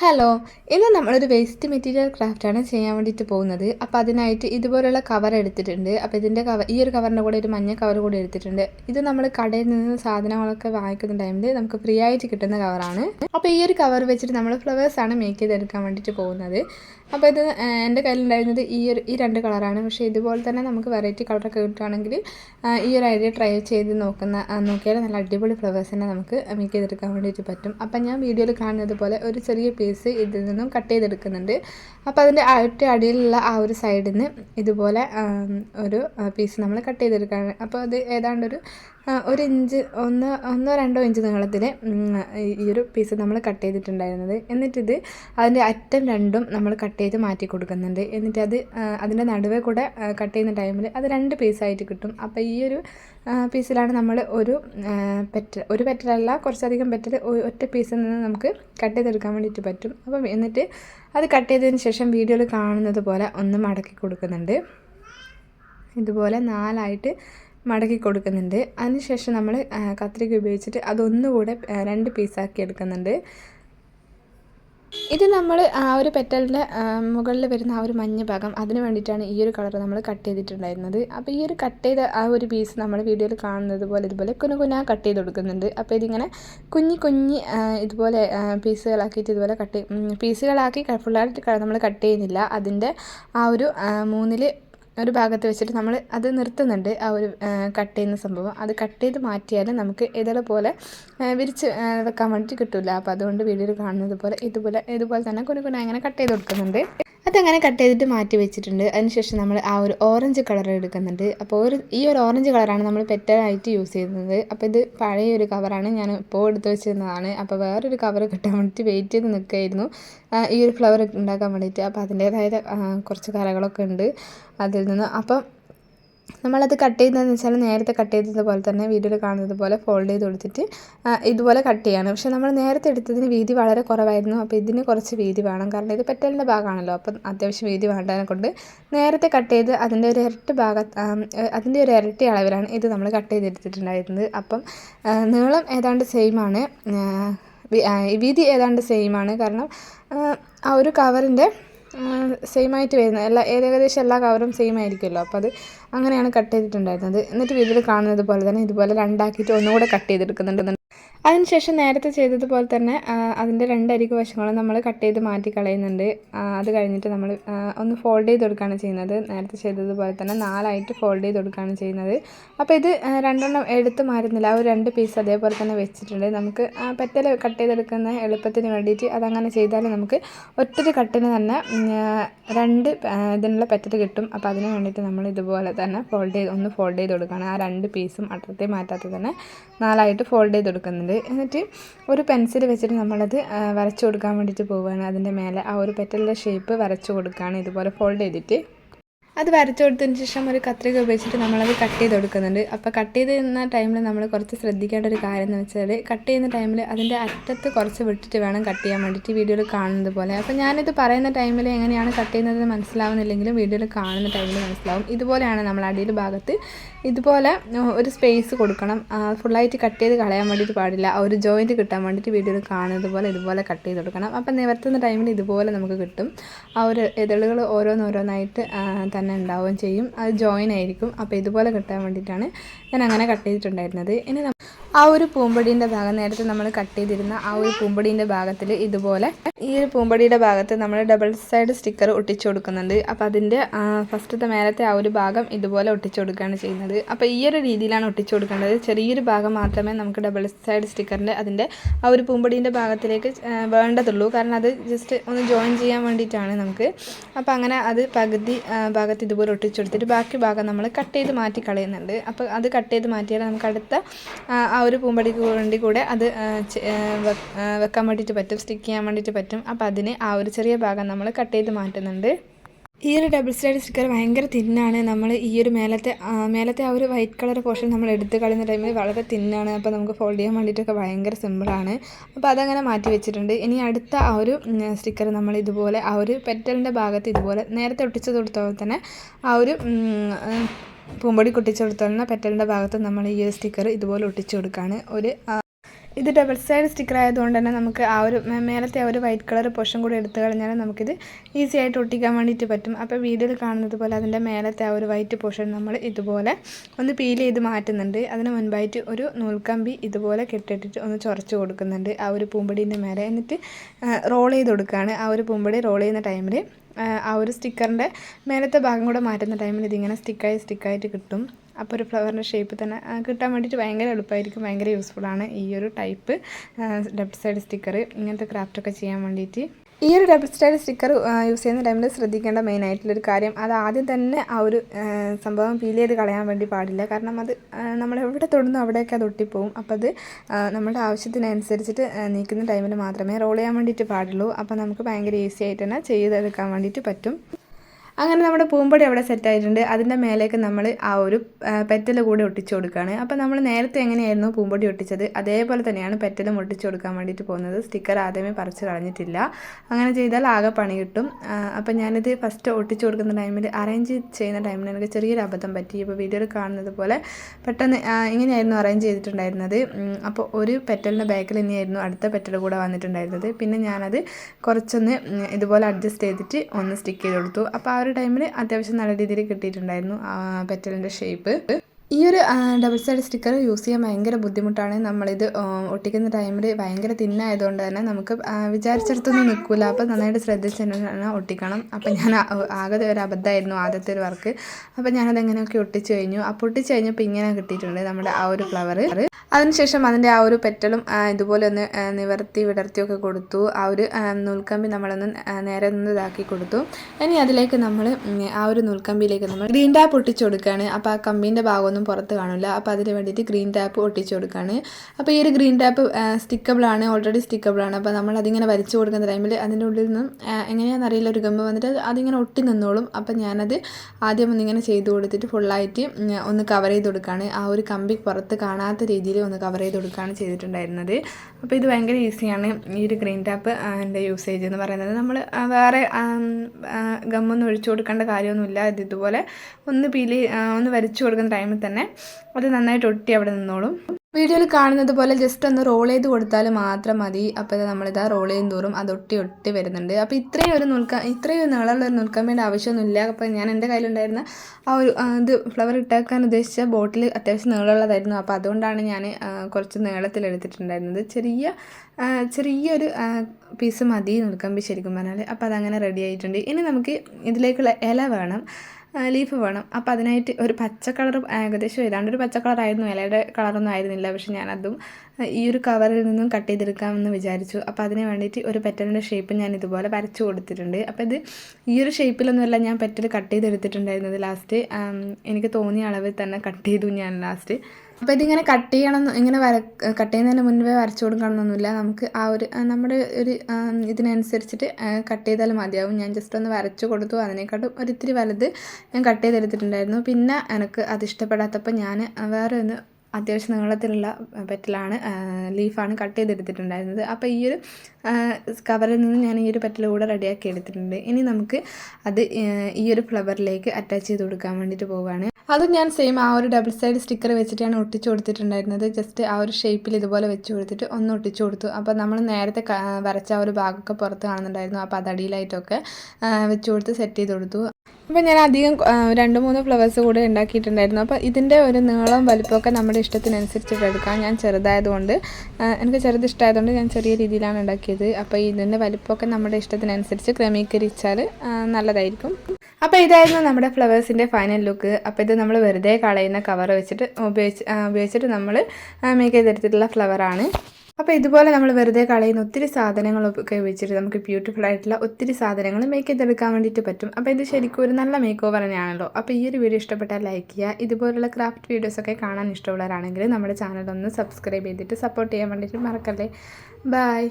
Hello ഇന്ന് നമ്മളൊരു waste material ക്രാഫ്റ്റാണ് ചെയ്യാൻ വേണ്ടിയിട്ട് പോകുന്നത്. അപ്പോൾ അതിനായിട്ട് ഇതുപോലുള്ള കവർ എടുത്തിട്ടുണ്ട്. അപ്പോൾ ഇതിന്റെ കവർ ഈ ഒരു കവറിന്റെ കൂടെ ഒരു മഞ്ഞ കവർ കൂടി എടുത്തിട്ടുണ്ട്. ഇത് നമ്മൾ കടയിൽ നിന്ന് സാധനങ്ങളൊക്കെ വാങ്ങിക്കുന്ന ടൈമിൽ നമുക്ക് ഫ്രീ ആയിട്ട് കിട്ടുന്ന കവറാണ് അപ്പോൾ ഈ ഒരു കവർ വെച്ചിട്ട് നമ്മൾ ഫ്ലവേഴ്സാണ് മേക്ക് ചെയ്തെടുക്കാൻ വേണ്ടിയിട്ട് പോകുന്നത്. അപ്പോൾ ഇത് എന്റെ കയ്യിലുണ്ടായിരുന്നത് ഈ ഒരു ഈ രണ്ട് കളറാണ്. പക്ഷേ ഇതുപോലെ തന്നെ നമുക്ക് വെറൈറ്റി കളറൊക്കെ കിട്ടുകയാണെങ്കിൽ ഈ ഒരു ഐഡിയ ട്രൈ ചെയ്ത് നോക്കുന്ന നോക്കിയാൽ നല്ല അടിപൊളി ഫ്ലവേഴ്സ് തന്നെ നമുക്ക് മേക്ക് ചെയ്തെടുക്കാൻ വേണ്ടിയിട്ട് പറ്റും. അപ്പം ഞാൻ വീഡിയോയിൽ കാണുന്നത് പോലെ ഒരു ചെറിയ പീസ് ഇതിൽ നിന്നും കട്ട് ചെയ്തെടുക്കുന്നുണ്ട്. അപ്പോൾ അതിന്റെ ഒറ്റ അടിയിലുള്ള ആ ഒരു സൈഡിൽ നിന്ന് ഇതുപോലെ ഒരു പീസ് നമ്മൾ കട്ട് ചെയ്തെടുക്കുകയാണ് അപ്പോൾ അത് ഏതാണ്ട് ഒരു ഇഞ്ച് ഒന്ന് ഒന്നോ രണ്ടോ ഇഞ്ച് നീളത്തിൽ ഈ ഒരു പീസ് നമ്മൾ കട്ട് ചെയ്തിട്ടുണ്ടായിരുന്നത്. എന്നിട്ടിത് അതിന്റെ അറ്റം രണ്ടും നമ്മൾ കട്ട് ചെയ്ത് മാറ്റി കൊടുക്കുന്നുണ്ട്. എന്നിട്ട് അത് അതിന്റെ നടുവേ കൂടെ കട്ട് ചെയ്യുന്ന ടൈമിൽ അത് രണ്ട് പീസായിട്ട് കിട്ടും. അപ്പോൾ ഈ ഒരു പീസിലാണ് നമ്മൾ ഒരു പെറ്റൽ ഒരു പെറ്റലല്ല കുറച്ചധികം പെറ്റൽ ഒറ്റ പീസിൽ നിന്ന് നമുക്ക് കട്ട് ചെയ്തെടുക്കാൻ വേണ്ടിയിട്ട് പറ്റും. അപ്പം എന്നിട്ട് അത് കട്ട് ചെയ്തതിന് ശേഷം വീഡിയോയിൽ കാണുന്നത് പോലെ ഒന്ന് മടക്കി കൊടുക്കുന്നുണ്ട്. ഇതുപോലെ നാലായിട്ട് മടക്കി കൊടുക്കുന്നുണ്ട്. അതിനുശേഷം നമ്മൾ കത്രിക ഉപയോഗിച്ചിട്ട് അതൊന്നുകൂടെ രണ്ട് പീസാക്കി എടുക്കുന്നുണ്ട്. ഇത് നമ്മൾ ആ ഒരു പെറ്റലിന്റെ മുകളിൽ വരുന്ന ആ ഒരു മഞ്ഞ ഭാഗം അതിന് വേണ്ടിയിട്ടാണ് ഈ ഒരു കളർ നമ്മൾ കട്ട് ചെയ്തിട്ടുണ്ടായിരുന്നത്. അപ്പോൾ ഈ ഒരു കട്ട് ചെയ്ത ആ ഒരു പീസ് നമ്മൾ വീഡിയോയിൽ കാണുന്നത് പോലെ ഇതുപോലെ കുന കുനാ കട്ട് ചെയ്ത് കൊടുക്കുന്നുണ്ട്. അപ്പോൾ ഇതിങ്ങനെ കുഞ്ഞി കുഞ്ഞി ഇതുപോലെ പീസുകളാക്കിയിട്ട് ഇതുപോലെ കട്ട് പീസുകളാക്കി ഫുള്ളായിട്ട് നമ്മൾ കട്ട് ചെയ്യുന്നില്ല. അതിന്റെ ആ ഒരു മൂന്നിൽ ഒരു ഭാഗത്ത് വെച്ചിട്ട് നമ്മൾ അത് നിർത്തുന്നുണ്ട് ആ ഒരു കട്ട് ചെയ്യുന്ന സംഭവം. അത് കട്ട് ചെയ്ത് മാറ്റിയാൽ നമുക്ക് ഇതള പോലെ ആ, വിരിച്ച് വെക്കാൻ വേണ്ടിയിട്ട് കിട്ടില്ല അപ്പോൾ അതുകൊണ്ട് വീഡിയോയിൽ കാണുന്നത് പോലെ ഇതുപോലെ ഇതുപോലെ തന്നെ കുന കുന അങ്ങനെ കട്ട് ചെയ്ത് കൊടുക്കുന്നുണ്ട്. അതങ്ങനെ കട്ട് ചെയ്തിട്ട് മാറ്റി വെച്ചിട്ടുണ്ട്. അതിനുശേഷം നമ്മൾ ആ ഒരു ഓറഞ്ച് കളർ എടുക്കുന്നുണ്ട്. അപ്പോൾ ഒരു ഈ ഒരു ഓറഞ്ച് കളറാണ് നമ്മൾ പെറ്ററായിട്ട് യൂസ് ചെയ്യുന്നത്. അപ്പോൾ ഇത് പഴയ ഒരു കവറാണ് ഞാൻ ഇപ്പോൾ എടുത്തു വെച്ചിരുന്നതാണ്. അപ്പോൾ വേറൊരു കവർ കിട്ടാൻ വേണ്ടിയിട്ട് വെയിറ്റ് ചെയ്ത് നിൽക്കുകയായിരുന്നു ഈ ഒരു ഫ്ലവർ ഉണ്ടാക്കാൻ വേണ്ടിയിട്ട് അപ്പോൾ അതിന്റേതായ കുറച്ച് കലകളൊക്കെ ഉണ്ട് അതിൽ നിന്ന്. അപ്പം നമ്മളത് കട്ട് ചെയ്യുന്നതെന്ന് വെച്ചാൽ നേരത്തെ കട്ട് ചെയ്തത് പോലെ തന്നെ വീഡിയോയിൽ കാണുന്നത് പോലെ ഫോൾഡ് ചെയ്ത് കൊടുത്തിട്ട് ഇതുപോലെ കട്ട് ചെയ്യാണ്. പക്ഷേ നമ്മൾ നേരത്തെ എടുത്തതിന് വീതി വളരെ കുറവായിരുന്നു. അപ്പോൾ ഇതിന് കുറച്ച് വീതി വേണം. കാരണം ഇത് പെറ്റലിന്റെ ഭാഗമാണല്ലോ. അപ്പം അത്യാവശ്യം വീതി വേണ്ടതിനെ കൊണ്ട് നേരത്തെ കട്ട് ചെയ്ത് അതിന്റെ ഒരു ഇരട്ടി ഭാഗ അതിന്റെ ഒരു ഇരട്ടി അളവിലാണ് ഇത് നമ്മൾ കട്ട് ചെയ്തെടുത്തിട്ടുണ്ടായിരുന്നത്. അപ്പം നീളം ഏതാണ്ട് സെയിമാണ് വീതി ഏതാണ്ട് സെയിമാണ് കാരണം ആ ഒരു കവറിന്റെ സെയിം ആയിട്ട് വരുന്നത്. എല്ലാ ഏകദേശം എല്ലാ കവറും സെയിം ആയിരിക്കുമല്ലോ. അപ്പോൾ അത് അങ്ങനെയാണ് കട്ട് ചെയ്തിട്ടുണ്ടായിരുന്നത്. എന്നിട്ട് വീട്ടിൽ കാണുന്നത് പോലെ തന്നെ ഇതുപോലെ രണ്ടാക്കിയിട്ട് ഒന്നുകൂടെ കട്ട് ചെയ്തെടുക്കുന്നുണ്ട്. അതിനുശേഷം നേരത്തെ ചെയ്തതുപോലെ തന്നെ അതിന്റെ രണ്ടരികു വശങ്ങളും നമ്മൾ കട്ട് ചെയ്ത് മാറ്റി കളയുന്നുണ്ട്. അത് കഴിഞ്ഞിട്ട് നമ്മൾ ഒന്ന് ഫോൾഡ് ചെയ്ത് കൊടുക്കുകയാണ് ചെയ്യുന്നത്. നേരത്തെ ചെയ്തതുപോലെ തന്നെ നാലായിട്ട് ഫോൾഡ് ചെയ്ത് കൊടുക്കുകയാണ് ചെയ്യുന്നത്. അപ്പോൾ ഇത് രണ്ടെണ്ണം എടുത്ത് മാറുന്നില്ല. ആ ഒരു രണ്ട് പീസ് അതേപോലെ തന്നെ വെച്ചിട്ടുണ്ട്. നമുക്ക് പെറ്റൽ കട്ട് ചെയ്തെടുക്കുന്ന എളുപ്പത്തിന് വേണ്ടിയിട്ട് അതങ്ങനെ ചെയ്താൽ നമുക്ക് ഒറ്റൊരു കട്ടിന് തന്നെ രണ്ട് ഇതിനുള്ള പെറ്റൽ കിട്ടും. അപ്പോൾ അതിന് വേണ്ടിയിട്ട് നമ്മൾ ഇതുപോലെ തന്നെ ഫോൾഡ് ചെയ്ത് ഒന്ന് ഫോൾഡ് ചെയ്ത് കൊടുക്കുകയാണ്. ആ രണ്ട് പീസും അടർത്തി മാറ്റാതെ തന്നെ നാലായിട്ട് ഫോൾഡ് ചെയ്ത് കൊടുക്കുന്നുണ്ട്. എന്നിട്ട് ഒരു പെൻസിൽ വെച്ചിട്ട് നമ്മളത് വരച്ചു കൊടുക്കാൻ വേണ്ടിയിട്ട് പോവുകയാണ് അതിന്റെ മേലെ ആ ഒരു പെറ്റലിന്റെ ഷേപ്പ് വരച്ചു കൊടുക്കുകയാണ് ഇതുപോലെ ഫോൾഡ് ചെയ്തിട്ട്. അത് വരച്ചു കൊടുത്തതിന് ശേഷം ഒരു കത്രിക ഉപയോഗിച്ചിട്ട് നമ്മളത് കട്ട് ചെയ്ത് കൊടുക്കുന്നുണ്ട്. അപ്പോൾ കട്ട് ചെയ്ത് ചെയ്യുന്ന ടൈമിൽ നമ്മൾ കുറച്ച് ശ്രദ്ധിക്കേണ്ട ഒരു കാര്യം എന്ന് വെച്ചാൽ കട്ട് ചെയ്യുന്ന ടൈമിൽ അതിന്റെ അറ്റത്ത് കുറച്ച് വിട്ടിട്ട് വേണം കട്ട് ചെയ്യാൻ വേണ്ടിയിട്ട് വീഡിയോയിൽ കാണുന്നത് പോലെ. അപ്പോൾ ഞാനിത് പറയുന്ന ടൈമിൽ എങ്ങനെയാണ് കട്ട് ചെയ്യുന്നത് മനസ്സിലാവുന്നില്ലെങ്കിലും വീഡിയോയിൽ കാണുന്ന ടൈമിൽ മനസ്സിലാവും. ഇതുപോലെയാണ് നമ്മൾ അടിയിൽ ഭാഗത്ത് ഇതുപോലെ ഒരു സ്പേസ് കൊടുക്കണം. ഫുള്ളായിട്ട് കട്ട് ചെയ്ത് കളയാൻ വേണ്ടിയിട്ട് പാടില്ല. ഒരു ജോയിന്റ് കിട്ടാൻ വേണ്ടിയിട്ട് വീഡിയോയിൽ കാണുന്നത് പോലെ ഇതുപോലെ കട്ട് ചെയ്ത് കൊടുക്കണം. അപ്പോൾ നിവർത്തുന്ന ടൈമിൽ ഇതുപോലെ നമുക്ക് കിട്ടും. ആ ഒരു ഇതളുകൾ ഓരോന്നോരോന്നായിട്ട് ആ, തന്നെ ഉണ്ടാവുകയും ചെയ്യും. അത് ജോയിൻ ആയിരിക്കും. അപ്പോൾ ഇതുപോലെ കിട്ടാൻ വേണ്ടിയിട്ടാണ് ഞാൻ അങ്ങനെ കട്ട് ചെയ്തിട്ടുണ്ടായിരുന്നത്. ഇനി ആ ഒരു പൂമ്പടിന്റെ ഭാഗം നേരത്തെ നമ്മൾ കട്ട് ചെയ്തിരുന്ന ആ ഒരു പൂമ്പടിന്റെ ഭാഗത്തിൽ ഇതുപോലെ ഈ ഒരു പൂമ്പടിയുടെ ഭാഗത്ത് നമ്മൾ ഡബിൾ സൈഡ് സ്റ്റിക്കർ ഒട്ടിച്ചു കൊടുക്കുന്നുണ്ട്. അപ്പോൾ അതിന്റെ ഫസ്റ്റത്തെ മേലത്തെ ആ ഒരു ഭാഗം ഇതുപോലെ ഒട്ടിച്ചു കൊടുക്കുകയാണ് ചെയ്യുന്നത്. അപ്പോൾ ഈ ഒരു രീതിയിലാണ് ഒട്ടിച്ചു കൊടുക്കേണ്ടത്. ചെറിയൊരു ഭാഗം മാത്രമേ നമുക്ക് ഡബിൾ സൈഡ് സ്റ്റിക്കറിന്റെ അതിന്റെ ആ ഒരു പൂമ്പൊടീന്റെ ഭാഗത്തിലേക്ക് വേണ്ടതുള്ളൂ. കാരണം അത് ജസ്റ്റ് ഒന്ന് ജോയിൻ ചെയ്യാൻ വേണ്ടിയിട്ടാണ് നമുക്ക്. അപ്പോൾ അങ്ങനെ അത് പകുതി ഭാഗത്ത് ഇതുപോലെ ഒട്ടിച്ചു കൊടുത്തിട്ട് ബാക്കി ഭാഗം നമ്മൾ കട്ട് ചെയ്ത് മാറ്റി കളയുന്നുണ്ട്. അപ്പോൾ അത് കട്ട് ചെയ്ത് മാറ്റിയാൽ നമുക്ക് അടുത്ത ആ, ഒരു പൂമ്പടിക്ക് വേണ്ടി കൂടെ അത് വെക്കാൻ വേണ്ടിയിട്ട് പറ്റും സ്റ്റിക്ക് ചെയ്യാൻ വേണ്ടിയിട്ട് പറ്റും. അപ്പോൾ അതിന് ആ ഒരു ചെറിയ ഭാഗം നമ്മൾ കട്ട് ചെയ്ത് മാറ്റുന്നുണ്ട്. ഈ ഒരു ഡബിൾ സൈഡ് സ്റ്റിക്കർ ഭയങ്കര തിന്നാണ്. നമ്മൾ ഈ ഒരു മേലത്തെ മേലത്തെ ആ ഒരു വൈറ്റ് കളർ പോർഷൻ നമ്മൾ എടുത്ത് കളയുന്ന ടൈമിൽ വളരെ തിന്നാണ്. അപ്പോൾ നമുക്ക് ഫോൾഡ് ചെയ്യാൻ വേണ്ടിയിട്ടൊക്കെ ഭയങ്കര സിമ്പിളാണ് അപ്പോൾ അതങ്ങനെ മാറ്റി വെച്ചിട്ടുണ്ട്. ഇനി അടുത്ത ആ ഒരു സ്റ്റിക്കർ നമ്മൾ ഇതുപോലെ ആ ഒരു പെറ്റലിന്റെ ഭാഗത്ത് ഇതുപോലെ നേരത്തെ ഒട്ടിച്ചത് കൊടുത്തപോലെ തന്നെ ആ ഒരു പൂമ്പൊടി കൊട്ടിച്ചു കൊടുത്തോളുന്ന പെറ്റലിന്റെ ഭാഗത്ത് നമ്മൾ ഈ ഒരു സ്റ്റിക്കർ ഇതുപോലെ ഒട്ടിച്ചു കൊടുക്കുകയാണ്. ഒരു ഇത് ഡബിൾ സൈഡ് സ്റ്റിക്കർ ആയതുകൊണ്ട് തന്നെ നമുക്ക് ആ ഒരു മേലത്തെ ആ ഒരു വൈറ്റ് കളർ പൊഷൻ കൂടി എടുത്തു കഴിഞ്ഞാൽ നമുക്കിത് ഈസി ആയിട്ട് ഒട്ടിക്കാൻ വേണ്ടിയിട്ട് പറ്റും. അപ്പോൾ വീഡിയോയിൽ കാണുന്നത് പോലെ അതിന്റെ മേലത്തെ ആ ഒരു വൈറ്റ് പൊഷൻ നമ്മൾ ഇതുപോലെ ഒന്ന് പീൽ ചെയ്ത് മാറ്റുന്നുണ്ട്. അതിന് മുൻപായിട്ട് ഒരു നൂൽക്കമ്പി ഇതുപോലെ കെട്ടിട്ടിട്ട് ഒന്ന് ചൊറച്ച് കൊടുക്കുന്നുണ്ട് ആ ഒരു പൂമ്പടീന്റെ മേലെ. എന്നിട്ട് റോൾ ചെയ്ത് കൊടുക്കുകയാണ്. ആ ഒരു പൂമ്പടി റോൾ ചെയ്യുന്ന ടൈമിൽ ആ ഒരു സ്റ്റിക്കറിന്റെ മേലത്തെ ഭാഗം കൂടെ മാറ്റുന്ന ടൈമിൽ ഇതിങ്ങനെ സ്റ്റിക്കായി സ്റ്റിക്കായിട്ട് കിട്ടും. അപ്പോൾ ഒരു ഫ്ലവറിന്റെ ഷേപ്പ് തന്നെ കിട്ടാൻ വേണ്ടിയിട്ട് ഭയങ്കര എളുപ്പമായിരിക്കും ഭയങ്കര ആണ് ഈ ഒരു ടൈപ്പ് ലെഫ്റ്റ് സൈഡ് സ്റ്റിക്കർ ഇങ്ങനത്തെ ക്രാഫ്റ്റൊക്കെ ചെയ്യാൻ വേണ്ടിയിട്ട്. ഈ ഒരു ഡബിൾ സ്റ്റൈൽ സ്റ്റിക്കർ യൂസ് ചെയ്യുന്ന ടൈമിൽ ശ്രദ്ധിക്കേണ്ട മെയിൻ ആയിട്ടുള്ളൊരു കാര്യം അത് ആദ്യം തന്നെ ആ ഒരു സംഭവം ഫീൽ ചെയ്ത് കളയാൻ വേണ്ടി പാടില്ല. കാരണം അത് നമ്മൾ എവിടെ തൊടുന്നു അവിടെയൊക്കെ അത് ഒട്ടിപ്പോവും. അപ്പോൾ അത് നമ്മുടെ ആവശ്യത്തിനനുസരിച്ചിട്ട് നീക്കുന്ന ടൈമിൽ മാത്രമേ റോൾ ചെയ്യാൻ വേണ്ടിയിട്ട് പാടുള്ളൂ. അപ്പോൾ നമുക്ക് ഭയങ്കര ഈസി ആയിട്ട് തന്നെ ചെയ്തെടുക്കാൻ വേണ്ടിയിട്ട് പറ്റും. അങ്ങനെ നമ്മുടെ പൂമ്പടി അവിടെ സെറ്റ് ആയിട്ടുണ്ട്. അതിന്റെ മേലേക്ക് നമ്മൾ ആ ഒരു പെറ്റൽ കൂടി ഒട്ടിച്ചു കൊടുക്കുകയാണ് അപ്പോൾ നമ്മൾ നേരത്തെ എങ്ങനെയായിരുന്നു പൂമ്പടി ഒട്ടിച്ചത്? അതേപോലെ തന്നെയാണ് പെറ്റലും ഒട്ടിച്ചു കൊടുക്കാൻ വേണ്ടിയിട്ട് പോകുന്നത്. സ്റ്റിക്കർ ആദ്യമേ പറിച്ച് കളഞ്ഞിട്ടില്ല. അങ്ങനെ ചെയ്താൽ ആകെ പണി കിട്ടും. അപ്പോൾ ഞാനിത് ഫസ്റ്റ് ഒട്ടിച്ചു കൊടുക്കുന്ന ടൈമിൽ അറേഞ്ച് ചെയ്യുന്ന ടൈമിൽ എനിക്ക് ചെറിയൊരു അബദ്ധം പറ്റി. ഇപ്പോൾ വീഡിയോയിൽ കാണുന്നത് പോലെ പെട്ടെന്ന് ഇങ്ങനെയായിരുന്നു അറേഞ്ച് ചെയ്തിട്ടുണ്ടായിരുന്നത്. അപ്പോൾ ഒരു പെറ്റലിന്റെ ബാക്കിൽ തന്നെയായിരുന്നു അടുത്ത പെറ്റൽ കൂടെ വന്നിട്ടുണ്ടായിരുന്നത്. പിന്നെ ഞാനത് കുറച്ചൊന്ന് ഇതുപോലെ അഡ്ജസ്റ്റ് ചെയ്തിട്ട് ഒന്ന് സ്റ്റിക്ക് ചെയ്ത് കൊടുത്തു. അപ്പോൾ ആ ഒരു ടൈമിൽ അത്യാവശ്യം നല്ല രീതിയിൽ കിട്ടിയിട്ടുണ്ടായിരുന്നു പെറ്റലിന്റെ ഷേപ്പ് ഈ ഒരു ഡബിൾ സൈഡ് സ്റ്റിക്കർ യൂസ് ചെയ്യാൻ ഭയങ്കര ബുദ്ധിമുട്ടാണ്. നമ്മളിത് ഒട്ടിക്കുന്ന ടൈമിൽ ഭയങ്കര തിന്നായതുകൊണ്ട് തന്നെ നമുക്ക് വിചാരിച്ചിടത്തൊന്നും നിൽക്കില്ല അപ്പോൾ നന്നായിട്ട് ശ്രദ്ധിച്ച് തന്നെ ഒട്ടിക്കണം. അപ്പോൾ ഞാൻ ആകെ ഒരു അബദ്ധമായിരുന്നു ആദ്യത്തെ ഒരു വർക്ക് അപ്പോൾ ഞാനത് എങ്ങനെയൊക്കെ ഒട്ടിച്ച് കഴിഞ്ഞു. അപ്പോൾ ഒട്ടിച്ചു കഴിഞ്ഞപ്പോൾ ഇങ്ങനെ കിട്ടിയിട്ടുണ്ട് നമ്മുടെ ആ ഒരു ഫ്ലവർ അതിനുശേഷം അതിന്റെ ആ ഒരു പെറ്റലും ഇതുപോലെ ഒന്ന് നിവർത്തി വിടർത്തിയൊക്കെ കൊടുത്തു. ആ ഒരു നൂൽക്കമ്പി നമ്മളൊന്ന് നേരെ നിന്ന് ഇതാക്കി കൊടുത്തു. ഇനി അതിലേക്ക് നമ്മൾ ആ ഒരു നൂൽക്കമ്പിയിലേക്ക് നമ്മൾ ഗ്രീൻ ടാപ്പ് ഒട്ടിച്ചു കൊടുക്കുകയാണ് അപ്പോൾ ആ കമ്പീന്റെ ഭാഗമൊന്നും പുറത്ത് കാണില്ല. അപ്പോൾ അതിന് വേണ്ടിയിട്ട് ഗ്രീൻ ടാപ്പ് ഒട്ടിച്ചു കൊടുക്കുകയാണ് അപ്പോൾ ഈ ഒരു ഗ്രീൻ ടാപ്പ് സ്റ്റിക്കബിളാണ് ഓൾറെഡി സ്റ്റിക്കബിളാണ് അപ്പോൾ നമ്മൾ അതിങ്ങനെ വരച്ചു കൊടുക്കുന്ന ടൈമിൽ അതിന്റെ ഉള്ളിൽ നിന്നും ആ, എങ്ങനെയാണെന്ന് അറിയില്ല. ഒരു ഗമ്പ് വന്നിട്ട് അതിങ്ങനെ ഒട്ടി നിന്നോളും. അപ്പോൾ ഞാനത് ആദ്യം ഒന്നിങ്ങനെ ചെയ്ത് കൊടുത്തിട്ട് ഫുള്ളായിട്ട് ഒന്ന് കവർ ചെയ്ത് കൊടുക്കുകയാണ് ആ ഒരു കമ്പി പുറത്ത് കാണാത്ത രീതിയിൽ ഒന്ന് കവർ ചെയ്ത് കൊടുക്കുകയാണ് ചെയ്തിട്ടുണ്ടായിരുന്നത്. അപ്പോൾ ഇത് ഭയങ്കര ഈസിയാണ് ഈ ഒരു ഗ്രീൻ ടാപ്പ് എന്റെ യൂസേജ് എന്ന് പറയുന്നത്. നമ്മൾ വേറെ ഗമ്മൊന്നും ഒഴിച്ചു കൊടുക്കേണ്ട കാര്യമൊന്നുമില്ല. ഇത് ഇതുപോലെ ഒന്ന് പീലി ഒന്ന് വരച്ചു കൊടുക്കുന്ന ടൈമിൽ തന്നെ അത് നന്നായിട്ട് ഒട്ടി അവിടെ നിന്നോളും. വീഡിയോയിൽ കാണുന്നത് പോലെ ജസ്റ്റ് ഒന്ന് റോൾ ചെയ്ത് കൊടുത്താൽ മാത്രം മതി. അപ്പോൾ നമ്മളിതാ റോൾ ചെയ്യും തോറും അത് ഒട്ടി ഒട്ടി വരുന്നുണ്ട്. അപ്പോൾ ഇത്രയും ഒരു നുൽക്ക ഇത്രയും നീളമുള്ള ഒരു നൂൽക്കമ്പിന്റെ ആവശ്യമൊന്നുമില്ല. അപ്പോൾ ഞാൻ എന്റെ കയ്യിലുണ്ടായിരുന്ന ആ ഒരു ഇത് ഫ്ലവർ ഇട്ടാക്കാൻ ഉദ്ദേശിച്ച ബോട്ടിൽ അത്യാവശ്യം നീളമുള്ളതായിരുന്നു. അപ്പോൾ അതുകൊണ്ടാണ് ഞാൻ കുറച്ച് നീളത്തിൽ എടുത്തിട്ടുണ്ടായിരുന്നത്. ചെറിയ ചെറിയൊരു പീസ് മതി നുൽക്കമ്പി ശരിക്കും പറഞ്ഞാൽ അപ്പോൾ അതങ്ങനെ റെഡി ആയിട്ടുണ്ട്. ഇനി നമുക്ക് ഇതിലേക്കുള്ള ഇല വേണം. ലീഫ് വേണം. അപ്പോൾ അതിനായിട്ട് ഒരു പച്ച കളർ ഏകദേശം ഏതാണ്ട് ഒരു പച്ച കളറായിരുന്നു. ഇലയുടെ കളറൊന്നും ആയിരുന്നില്ല. പക്ഷെ ഞാനതും ഈ ഒരു കവറിൽ നിന്നും കട്ട് ചെയ്തെടുക്കാമെന്ന് വിചാരിച്ചു. അപ്പോൾ അതിന് വേണ്ടിയിട്ട് ഒരു പെറ്റലിന്റെ ഷേപ്പ് ഞാൻ ഇതുപോലെ വരച്ചു കൊടുത്തിട്ടുണ്ട്. അപ്പോൾ ഇത് ഈ ഒരു ഷേപ്പിലൊന്നുമല്ല ഞാൻ പെറ്റൽ കട്ട് ചെയ്തെടുത്തിട്ടുണ്ടായിരുന്നത് ലാസ്റ്റ്. എനിക്ക് തോന്നിയ അളവിൽ തന്നെ കട്ട് ചെയ്തു ഞാൻ ലാസ്റ്റ്. അപ്പോൾ ഇതിങ്ങനെ കട്ട് ചെയ്യണം ഇങ്ങനെ വര കട്ട് ചെയ്യുന്നതിന് മുൻപേ വരച്ചു കൊടുക്കണമെന്നൊന്നുമില്ല. നമുക്ക് ആ ഒരു നമ്മുടെ ഒരു ഇതിനനുസരിച്ചിട്ട് കട്ട് ചെയ്താൽ മതിയാവും. ഞാൻ ജസ്റ്റ് ഒന്ന് വരച്ചു കൊടുത്തു. അതിനെക്കാട്ടും ഒരിത്തിരി വലുത് ഞാൻ കട്ട് ചെയ്തെടുത്തിട്ടുണ്ടായിരുന്നു. പിന്നെ എനിക്ക് അത് ഇഷ്ടപ്പെടാത്തപ്പോൾ ഞാൻ വേറെ ഒന്ന് അത്യാവശ്യം നീളത്തിലുള്ള പെറ്റലാണ് ലീഫാണ് കട്ട് ചെയ്തെടുത്തിട്ടുണ്ടായിരുന്നത്. അപ്പോൾ ഈ ഒരു കവറിൽ നിന്ന് ഞാൻ ഈ ഒരു പെറ്റൽ കൂടെ റെഡിയാക്കി എടുത്തിട്ടുണ്ട്. ഇനി നമുക്ക് അത് ഈ ഒരു ഫ്ലവറിലേക്ക് അറ്റാച്ച് ചെയ്ത് കൊടുക്കാൻ വേണ്ടിയിട്ട് പോവുകയാണ് അതും ഞാൻ സെയിം ആ ഒരു ഡബിൾ സൈഡ് സ്റ്റിക്കർ വെച്ചിട്ടാണ് ഒട്ടിച്ചു കൊടുത്തിട്ടുണ്ടായിരുന്നത്. ജസ്റ്റ് ആ ഒരു ഷേപ്പിൽ ഇതുപോലെ വെച്ച് കൊടുത്തിട്ട് ഒന്ന് ഒട്ടിച്ചു കൊടുത്തു. അപ്പോൾ നമ്മൾ നേരത്തെ വരച്ച ആ ഒരു ഭാഗമൊക്കെ പുറത്ത് കാണുന്നുണ്ടായിരുന്നു. അപ്പോൾ അതടിയിലായിട്ടൊക്കെ വെച്ച് കൊടുത്ത് സെറ്റ് ചെയ്ത് കൊടുത്തു. അപ്പോൾ ഞാൻ അധികം രണ്ട് മൂന്ന് ഫ്ലവേഴ്സ് കൂടെ ഉണ്ടാക്കിയിട്ടുണ്ടായിരുന്നു. അപ്പോൾ ഇതിന്റെ ഒരു നീളം വലിപ്പമൊക്കെ നമ്മുടെ ഇഷ്ടത്തിനനുസരിച്ചിട്ട് എടുക്കാം. ഞാൻ ചെറുതായതുകൊണ്ട് എനിക്ക് ചെറുത് ഇഷ്ടമായതുകൊണ്ട് ഞാൻ ചെറിയ രീതിയിലാണ് ഉണ്ടാക്കിയത്. അപ്പോൾ ഇതിന്റെ വലിപ്പമൊക്കെ നമ്മുടെ ഇഷ്ടത്തിനനുസരിച്ച് ക്രമീകരിച്ചാൽ നല്ലതായിരിക്കും. അപ്പോൾ ഇതായിരുന്നു നമ്മുടെ ഫ്ലവേഴ്സിന്റെ ഫൈനൽ ലുക്ക് അപ്പോൾ ഇത് നമ്മൾ വെറുതെ കളയുന്ന കവർ വെച്ചിട്ട് ഉപയോഗിച്ച് ഉപയോഗിച്ചിട്ട് നമ്മൾ മേക്ക് ചെയ്തെടുത്തിട്ടുള്ള ഫ്ലവറാണ് അപ്പോൾ ഇതുപോലെ നമ്മൾ വെറുതെ കളയുന്ന ഒത്തിരി സാധനങ്ങളൊക്കെ ഉപയോഗിച്ചിട്ട് നമുക്ക് ബ്യൂട്ടിഫുൾ ആയിട്ടുള്ള ഒത്തിരി സാധനങ്ങൾ മേക്ക് ചെയ്തെടുക്കാൻ വേണ്ടിയിട്ട് പറ്റും. അപ്പോൾ ഇത് ശരിക്കും ഒരു നല്ല മേക്ക് ഓവർ തന്നെയാണല്ലോ. അപ്പോൾ ഈ ഒരു വീഡിയോ ഇഷ്ടപ്പെട്ടാൽ ലൈക്ക് ചെയ്യുക. ഇതുപോലുള്ള ക്രാഫ്റ്റ് വീഡിയോസൊക്കെ കാണാൻ ഇഷ്ടമുള്ളവരാണെങ്കിൽ നമ്മുടെ ചാനൽ ഒന്ന് സബ്സ്ക്രൈബ് ചെയ്തിട്ട് സപ്പോർട്ട് ചെയ്യാൻ വേണ്ടിയിട്ട് മറക്കല്ലേ. ബൈ